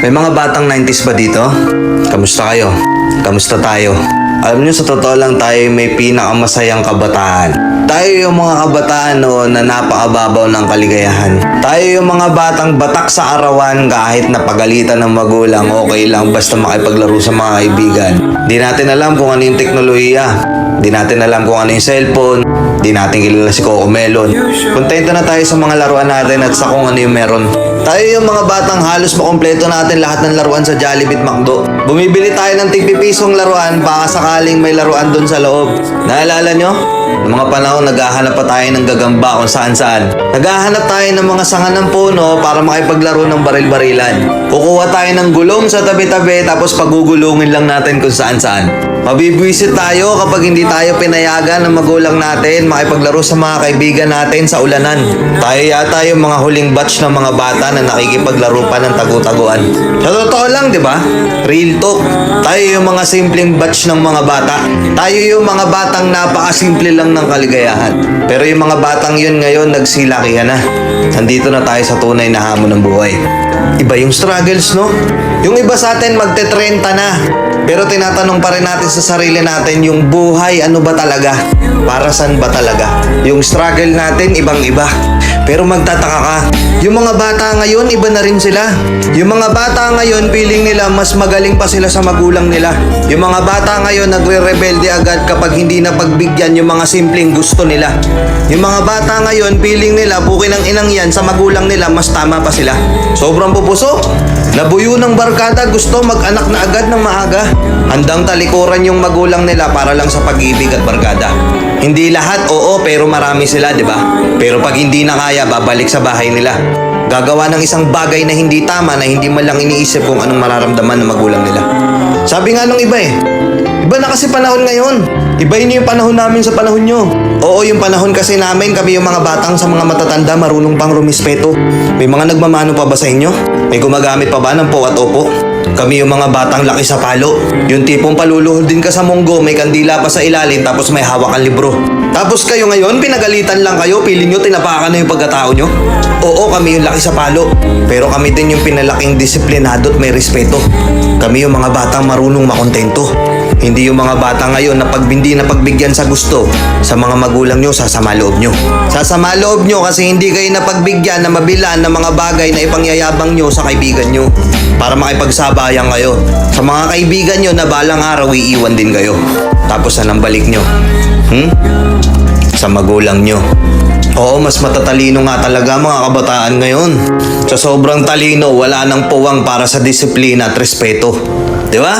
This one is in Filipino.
May mga batang 90s ba dito? Kamusta kayo? Kamusta tayo? Alam niyo sa totoo lang tayo may pinakamasayang kabataan. Tayo yung mga kabataan noon na napakababaw ng kaligayahan. Tayo yung mga batang batak sa arawan kahit napagalitan ng magulang okay lang basta makipaglaro sa mga kaibigan. Di natin alam kung ano yung teknolohiya. Di natin alam kung ano yung cellphone. Di natin kilala si Coco Melon. Kontento na tayo sa mga laruan natin at sa kung ano yung meron. Tayo yung mga batang halos makompleto natin lahat ng laruan sa Jollibee at McDo. Bumibili tayo ng tigpipisong laruan baka sakaling may laruan doon sa loob. Naalala nyo? Noong mga panahon, naghahanap pa tayo ng gagamba kung saan saan. Naghahanap tayo ng mga sanga ng puno para makipaglaro ng baril-barilan. Kukuha tayo ng gulong sa tabi-tabi tapos pagugulungin lang natin kung saan saan. Mabibwisit tayo kapag hindi tayo pinayagan ng magulang natin makipaglaro sa mga kaibigan natin sa ulanan. Tayo yata yung mga huling batch ng mga bata na nakikipaglaro pa ng tagu-taguan. Sa totoo lang, di ba? Real talk. Tayo yung mga simpleng batch ng mga bata. Tayo yung mga batang napakasimple lang ng kaligayahan. Pero yung mga batang yun ngayon nagsilakihan na. Nandito na tayo sa tunay na hamon ng buhay. Iba yung struggles, no? Yung iba sa atin magte-30 na. Pero tinatanong pa rin natin sa sarili natin yung buhay ano ba talaga? Para saan ba talaga? Yung struggle natin ibang-iba. Pero magtataka ka, yung mga bata ngayon iba na rin sila. Yung mga bata ngayon feeling nila mas magaling pa sila sa magulang nila. Yung mga bata ngayon nagre-rebelde agad kapag hindi na pagbigyan yung mga simpleng gusto nila. Yung mga bata ngayon feeling nila bukin ng inang yan sa magulang nila mas tama pa sila. Sobrang pupuso. Nabuyo ng barkada gusto mag-anak na agad ng maaga. Handang talikuran yung magulang nila para lang sa pag-ibig at barkada. Hindi lahat oo pero marami sila, di ba? Pero pag hindi na kaya, babalik sa bahay nila. Gagawa ng isang bagay na hindi tama na hindi man lang iniisip kung anong mararamdaman ng magulang nila. Sabi nga nung iba eh, iba na kasi panahon ngayon. Ibahin niyo yung panahon namin sa panahon nyo. Oo, yung panahon kasi namin, kami yung mga batang sa mga matatanda, marunong pang rumispeto. May mga nagmamano pa ba sa inyo? May gumagamit pa ba ng po at opo? Kami yung mga batang laki sa palo. Yung tipong paluluhod din ka sa munggo, may kandila pa sa ilalim tapos may hawak ang libro. Tapos kayo ngayon, pinagalitan lang kayo, piling nyo tinapakan na yung pagkatao nyo? Oo, kami yung laki sa palo. Pero kami din yung pinalaking disiplinado at may respeto. Kami yung mga batang marunong makontento. Hindi yung mga bata ngayon na pag hindi na pagbigyan sa gusto sa mga magulang nyo, sasama loob nyo. Sasama loob nyo kasi hindi kayo napagbigyan na mabilan ng mga bagay na ipangyayabang nyo sa kaibigan nyo para makipagsabayan kayo. Sa mga kaibigan nyo na balang araw iiwan din kayo. Tapos na balik nyo. Hmm? Sa magulang nyo. Oo, mas matatalino nga talaga mga kabataan ngayon. Sa sobrang talino, wala nang puwang para sa disiplina at respeto. Di ba?